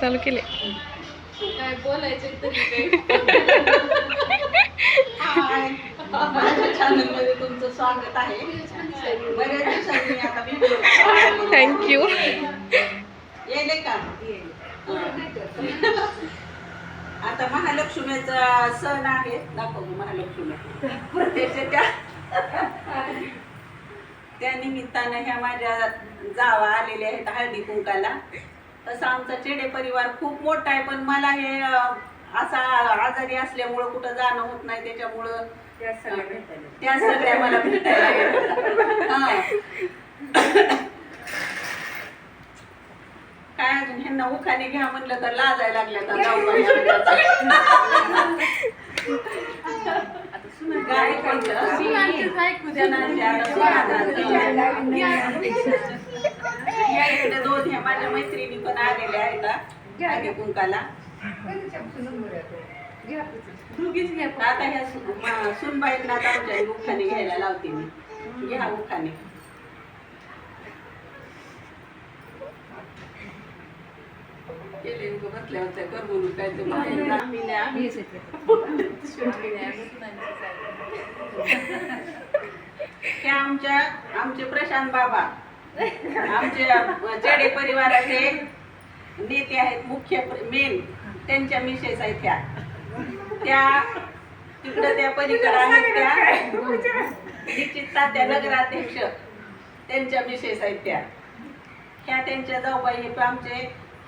चालू केले. काय बोलायचं तुमचं स्वागत आहे. बऱ्याच दिवसांनी आता व्हिडिओ थँक्यू येले का? आता महालक्ष्मीचा सण आहे. दाखव महालक्ष्मी त्या त्या निमित्तानं ह्या माझ्या जावा आलेल्या आहेत हळदी कुंकाला तसा आमचा चेडे परिवार खूप मोठा आहे पण मला हे असा आजारी असल्यामुळं कुठं जाणं होत नाही त्याच्यामुळं त्या सगळ्या मला भेटायला. हा. काय अजून ह्यांना उखाने घ्या म्हणलं तर लाजायला लागल्या इकडे दोन ह्या माझ्या मैत्रिणी पण आलेल्या आहेत हा. आगे कुंकाला दोघीच घ्या आता ह्या सु- मा- सुनबाईंना आता आमच्या उखाणे घ्यायला लावते मी घ्या उखाणे केले बसल्या होत्या कर म्हणून काय ते म्हणायला. हे आमच्या आमचे प्रशांत बाबा आमचे चेडे परिवाराचे नेते आहेत मुख्य मेन त्यांच्या मिसेस आहेत त्या त्या तिकडं त्या पलीकडे आहेत त्या. निश्चित तात्या नगराध्यक्ष त्यांच्या मिसेस आहेत त्या. ह्या त्यांच्या जाऊबाई आहेत आमचे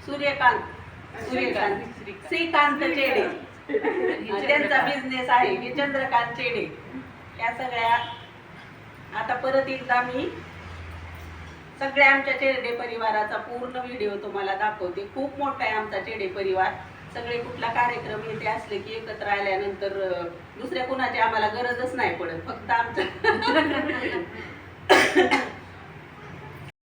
सूर्यकांत. सूर्यकांत. श्रीकांत चेडे. त्यांचा बिझनेस आहे. हे चंद्रकांत चेडे. या सगळ्या. आता परत एकदा मी सगळ्या आमच्या चेडे परिवाराचा पूर्ण व्हिडिओ तुम्हाला दाखवते. खूप मोठा आहे आमचा चेडे परिवार. सगळे कुठला कार्यक्रम येते असले की एकत्र आल्यानंतर दुसऱ्या कुणाची आम्हाला गरजच नाही पडत. फक्त आमचं.